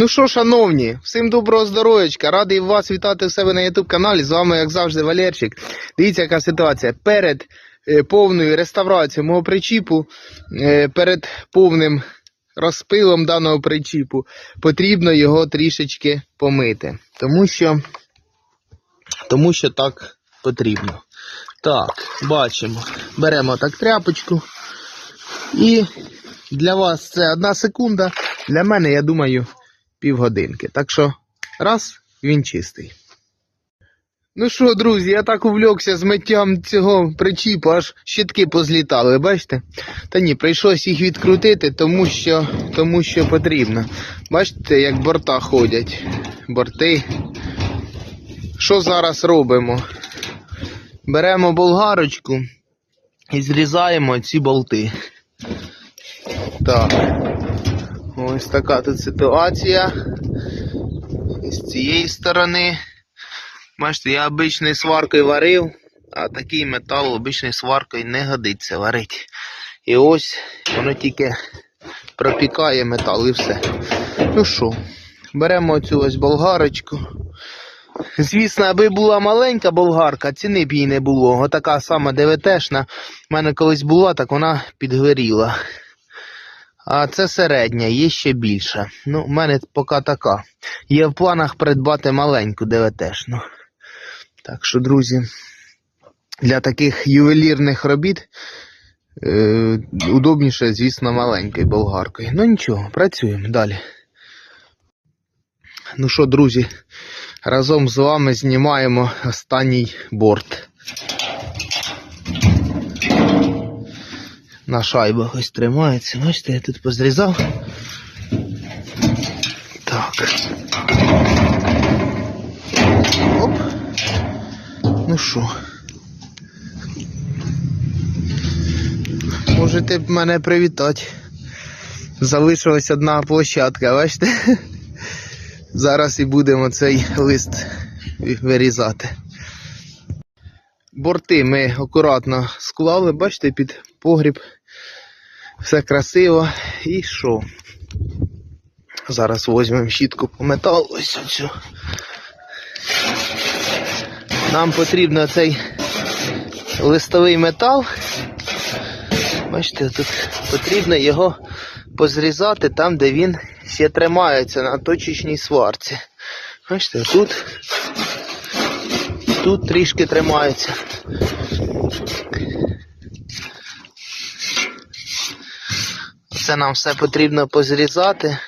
Ну що, шановні, всім доброго здоров'ячка. Радий вас вітати в себе на YouTube каналі. З вами, як завжди, Валерчик. Дивіться, яка ситуація. Перед е, повною реставрацією мого причіпу, е, перед повним розпилом даного причіпу, потрібно його трішечки помити. Тому що, тому що так потрібно. Так, бачимо. Беремо так тряпочку. І для вас це одна секунда. Для мене, я думаю, півгодинки. Так що, раз, він чистий. Ну що, друзі, я так увлекся з миттям цього причіпу, аж щитки позлітали, бачите? Та ні, прийшлось їх відкрутити, тому що, тому що потрібно. Бачите, як борта ходять. Борти. Що зараз робимо? Беремо болгарочку і зрізаємо ці болти. Так. Ось така тут ситуація. З цієї сторони. Бачите, я обичною сваркою варив, а такий метал обичною сваркою не годиться варити. І ось воно тільки пропікає метал і все. Ну що, беремо цю ось болгарочку. Звісно, аби була маленька болгарка, ціни б їй не було. Отака сама ДВТшна. У мене колись була, так вона підгоріла. А це середня, є ще більша. Ну, в мене поки така. Є в планах придбати маленьку ДВТшну. Так що, друзі, для таких ювелірних робіт е, удобніше, звісно, маленькою болгаркою. Ну нічого, працюємо далі. Ну що, друзі, разом з вами знімаємо останній борт. На шайбах ось тримається. Бачите, я тут позрізав. Так. Оп. Ну що. Можете б мене привітати. Залишилась одна площадка, бачите? Зараз і будемо цей лист вирізати. Борти ми акуратно склали, бачите, під погріб. Все красиво. І що? Зараз візьмемо щітку по металу. Ось оцю. Нам потрібно цей листовий метал. Бачите, тут потрібно його позрізати там, де він ще тримається на точечній сварці. Бачите, тут, тут трішки тримається. Це нам все потрібно позрізати,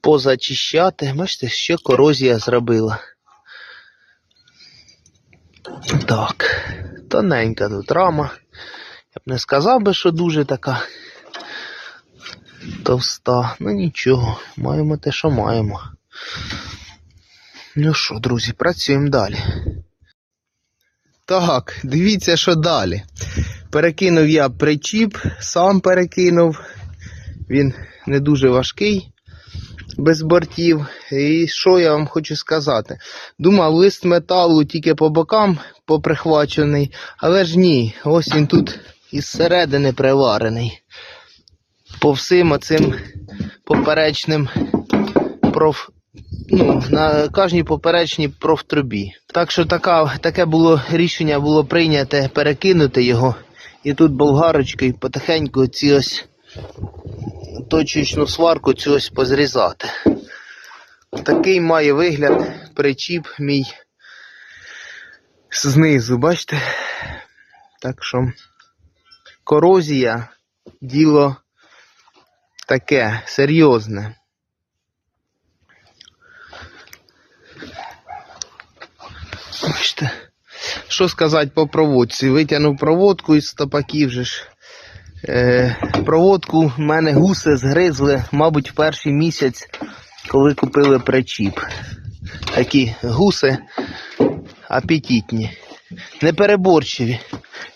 позачищати. Бачите, що корозія зробила. Так, тоненька тут рама. Я б не сказав би, що дуже така товста. Ну нічого, маємо те, що маємо. Ну що, друзі, працюємо далі. Так, дивіться, що далі. Перекинув я причіп, сам перекинув. Він не дуже важкий, без бортів. І що я вам хочу сказати? Думав, лист металу тільки по бокам поприхвачений, але ж ні, ось він тут із середини приварений. По всім оцим поперечним проф. Ну, на кожній поперечній профтрубі. Так що така, таке було рішення було прийняте перекинути його. І тут болгарочкою потихеньку ці ось точечну сварку цю ось позрізати. Такий має вигляд причіп мій знизу, бачите? Так що корозія діло таке серйозне. Бачите, що сказати по проводці? Витягнув проводку із стопаків же ж. Е, проводку в мене гуси згризли, мабуть, в перший місяць, коли купили причіп. Такі гуси апетитні, непереборчиві.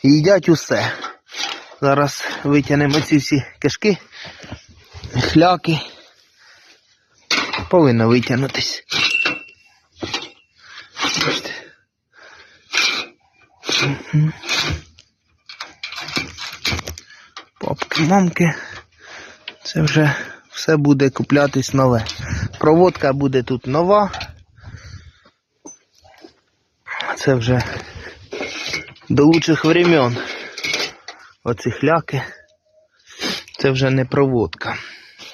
Їдять усе. Зараз витягнемо ці всі кишки, хляки. Повинно витягнутись. Бачите. Папки, мамки. Це вже все буде куплятись нове. Проводка буде тут нова. Це вже до лучших времен. Оці хляки. Це вже не проводка.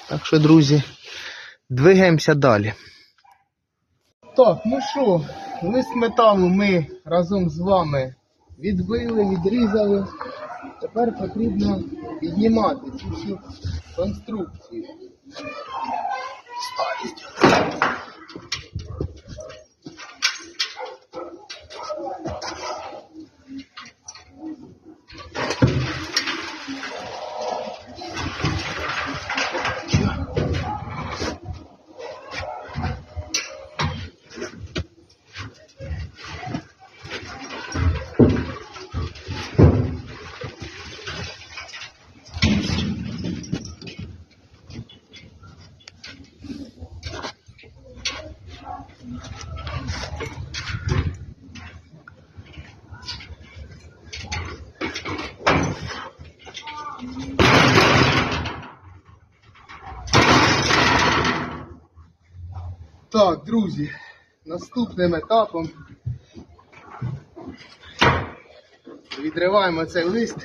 Так що, друзі, двигаємося далі. Так, ну що, лист металу ми разом з вами відбили, відрізали. Тепер потрібно піднімати цю всю конструкцію. Старість. Так, друзі, наступним етапом відриваємо цей лист.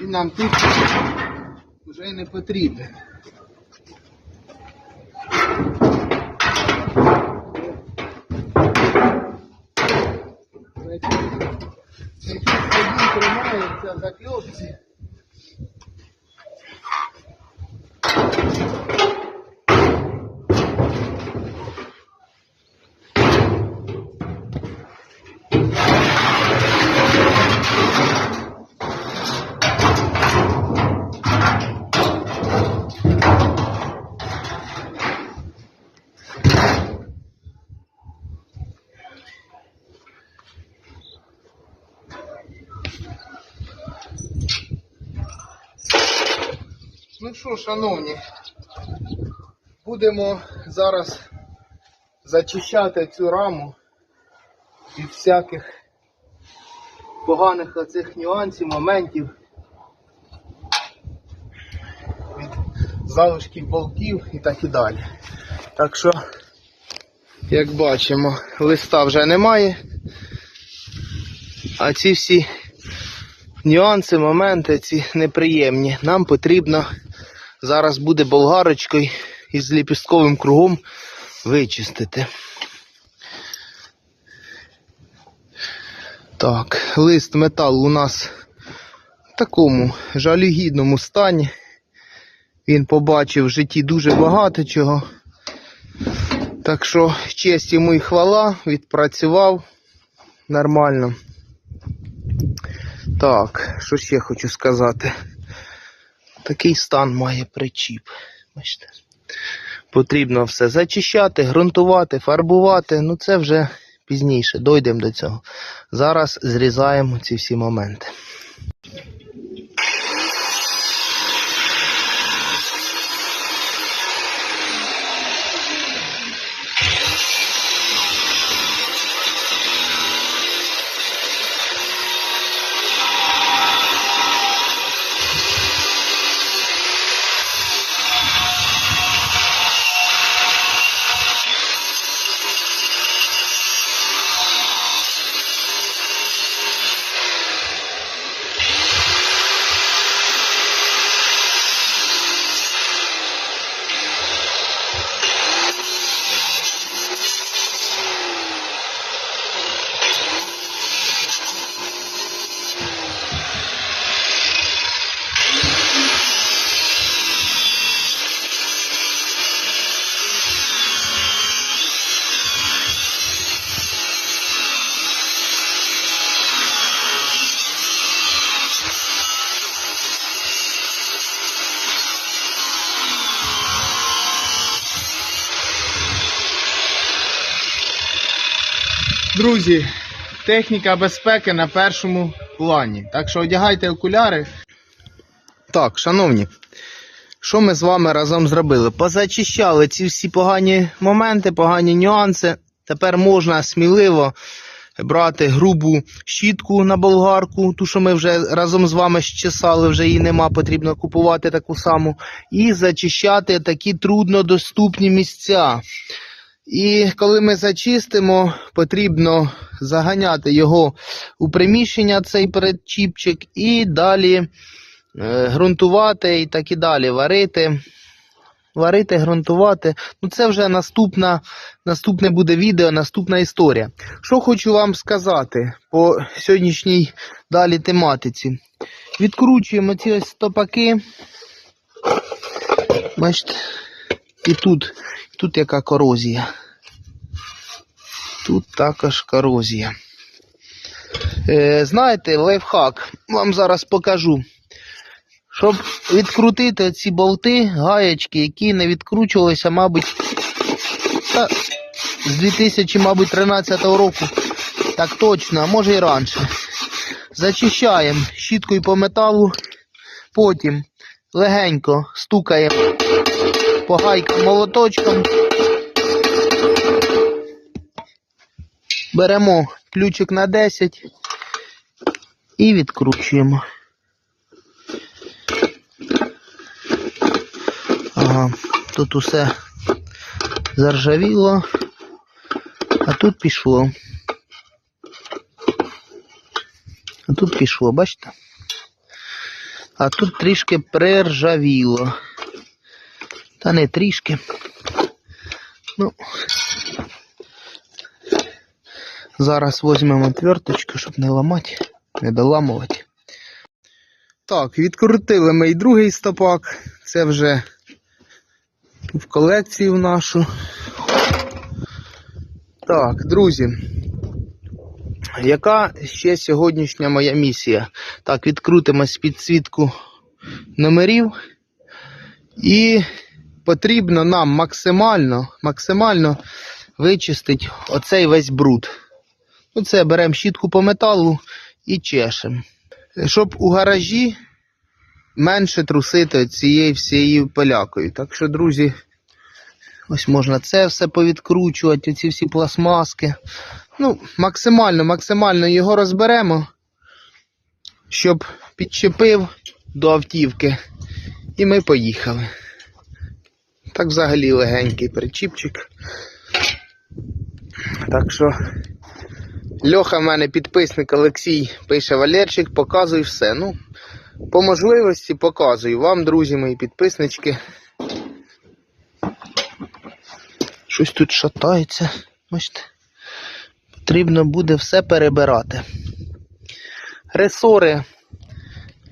Він нам тут вже не потрібен. Якісь тоді тримаються закльопці. Ну що, шановні, будемо зараз зачищати цю раму від всяких поганих оцих нюансів, моментів, від залишків болтів і так і далі. Так що, як бачимо, листа вже немає, а ці всі нюанси, моменти, ці неприємні. Нам потрібно зараз буде болгарочкою із ліпістковим кругом вичистити. Так, лист металу у нас в такому жалюгідному стані. Він побачив в житті дуже багато чого. Так що честь йому і хвала, відпрацював нормально. Так, що ще хочу сказати. Такий стан має причіп. Бачите. Потрібно все зачищати, ґрунтувати, фарбувати. Ну це вже пізніше, дойдемо до цього. Зараз зрізаємо ці всі моменти. Друзі, техніка безпеки на першому плані. Так що одягайте окуляри. Так, шановні, що ми з вами разом зробили? Позачищали ці всі погані моменти, погані нюанси. Тепер можна сміливо брати грубу щітку на болгарку, ту, що ми вже разом з вами щесали, вже її нема, потрібно купувати таку саму, і зачищати такі труднодоступні місця. І коли ми зачистимо, потрібно заганяти його у приміщення, цей передчіпчик, і далі е, ґрунтувати і так і далі варити. Варити, ґрунтувати. Ну це вже наступна, наступне буде відео, наступна історія. Що хочу вам сказати по сьогоднішній далі тематиці. Відкручуємо ці ось стопаки. Бачите, і тут, тут яка корозія. Тут також корозія. Е, знаєте, лайфхак, вам зараз покажу. Щоб відкрутити ці болти, гаєчки, які не відкручувалися, мабуть, та, з 2000, мабуть, 13 року. Так точно, а може і раніше. Зачищаємо щіткою по металу, потім легенько стукаємо по гайкам молоточком. Беремо ключик на 10 і відкручуємо. Ага, тут усе заржавіло, а тут пішло. А тут пішло, бачите? А тут трішки приржавіло. Та не трішки. Ну, зараз візьмемо тверточку, щоб не ламати, не доламувати. Так, відкрутили ми і другий стопак. Це вже в колекцію нашу. Так, друзі. Яка ще сьогоднішня моя місія? Так, відкрутимо з підсвітку номерів. І потрібно нам максимально, максимально вичистити оцей весь бруд. Ну, це беремо щітку по металу і чешемо. Щоб у гаражі менше трусити цією всією пилякою. Так що, друзі, ось можна це все повідкручувати, оці всі пластмаски. Ну, максимально, максимально його розберемо, щоб підчепив до автівки. І ми поїхали. Так взагалі легенький причіпчик. Так що Льоха в мене підписник Олексій пише Валерчик, показуй все. Ну, по можливості показую вам, друзі мої підписнички. Щось тут шатається. Бачите? Потрібно буде все перебирати. Ресори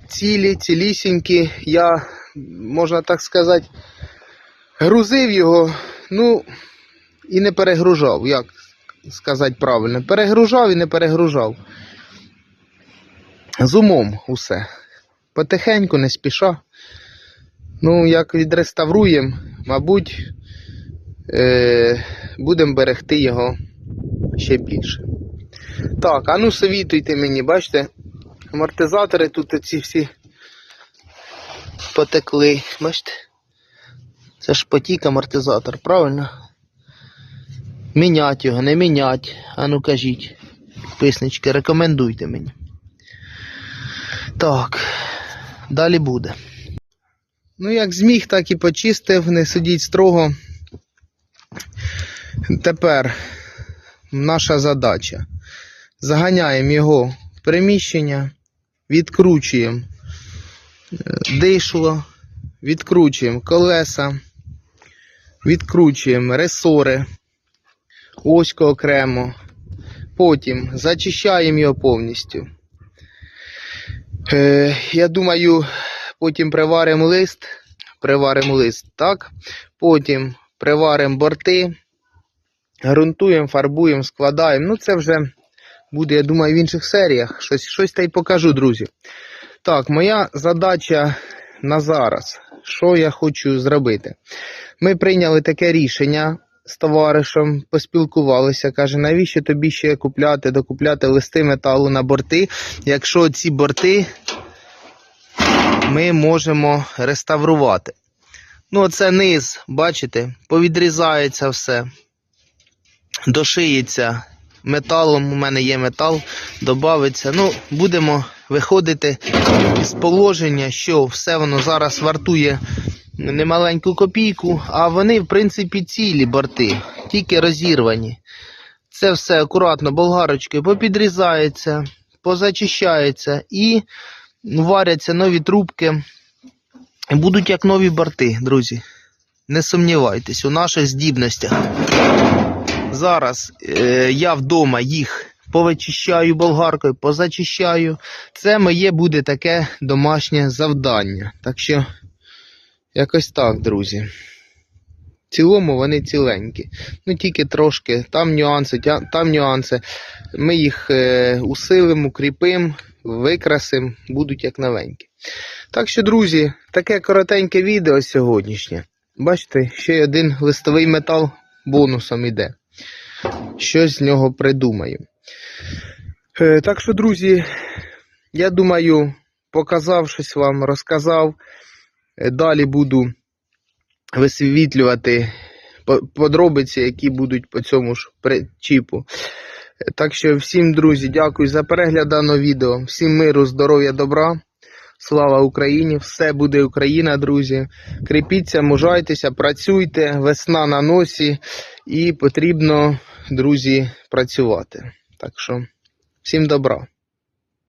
цілі, цілісінькі. Я, можна так сказати, грузив його, ну, і не перегружав. Як сказати правильно? Перегружав і не перегружав. З умом усе. Потихеньку, не спіша. Ну, як відреставруємо, мабуть, е- будемо берегти його ще більше. Так, а ну совітуйте мені, бачите, амортизатори тут ці всі потекли. Бачите? Це ж потік амортизатор, правильно? Мінять його, не мінять. А ну кажіть, підписнички, рекомендуйте мені. Так, далі буде. Ну, як зміг, так і почистив, не сидіть строго. Тепер наша задача. Заганяємо його в приміщення, відкручуємо е, дишло, відкручуємо колеса, відкручуємо ресори, осько окремо. Потім зачищаємо його повністю. Е, я думаю, потім приваримо лист, приваримо лист, так? Потім приваримо борти, ґрунтуємо, фарбуємо, складаємо. Ну, це вже буде, я думаю, в інших серіях. Щось, щось та й покажу, друзі. Так, моя задача на зараз. Що я хочу зробити? Ми прийняли таке рішення з товаришем, поспілкувалися. Каже, навіщо тобі ще купляти, докупляти листи металу на борти, якщо ці борти ми можемо реставрувати. Ну, це низ, бачите, повідрізається все, дошиється металом. У мене є метал, додається. Ну, будемо виходити із положення, що все воно зараз вартує немаленьку копійку, а вони, в принципі, цілі борти, тільки розірвані. Це все акуратно болгарочкою попідрізається, позачищається і варяться нові трубки. Будуть як нові борти, друзі. Не сумнівайтесь у наших здібностях. Зараз е, я вдома їх повичищаю болгаркою, позачищаю. Це моє буде таке домашнє завдання. Так що, якось так, друзі. В цілому вони ціленькі. Ну тільки трошки, там нюанси, там нюанси. Ми їх е, усилимо, укріпимо, викрасимо, будуть як новенькі. Так що, друзі, таке коротеньке відео сьогоднішнє. Бачите, ще один листовий метал бонусом іде. Щось з нього придумаю. Е, так що, друзі, я думаю, показав щось вам, розказав. Е, Далі буду висвітлювати подробиці, які будуть по цьому ж причіпу. Е, Так що всім, друзі, дякую за перегляд даного відео. Всім миру, здоров'я, добра. Слава Україні! Все буде Україна, друзі. Кріпіться, мужайтеся, працюйте, весна на носі і потрібно, друзі, працювати. Так що, всім добра.